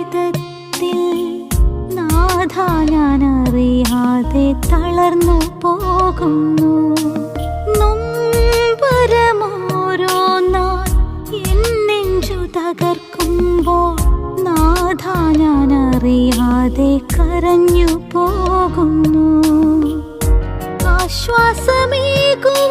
ജീവിതത്തിൽ തളർന്നു പോകുന്നു. നൊമ്പരമോരോ നാൾ എന്നെഞ്ചു തകർക്കുമ്പോൾ നാഥ ഞാൻ കരഞ്ഞു പോകുന്നു. ആശ്വാസമേകുവാൻ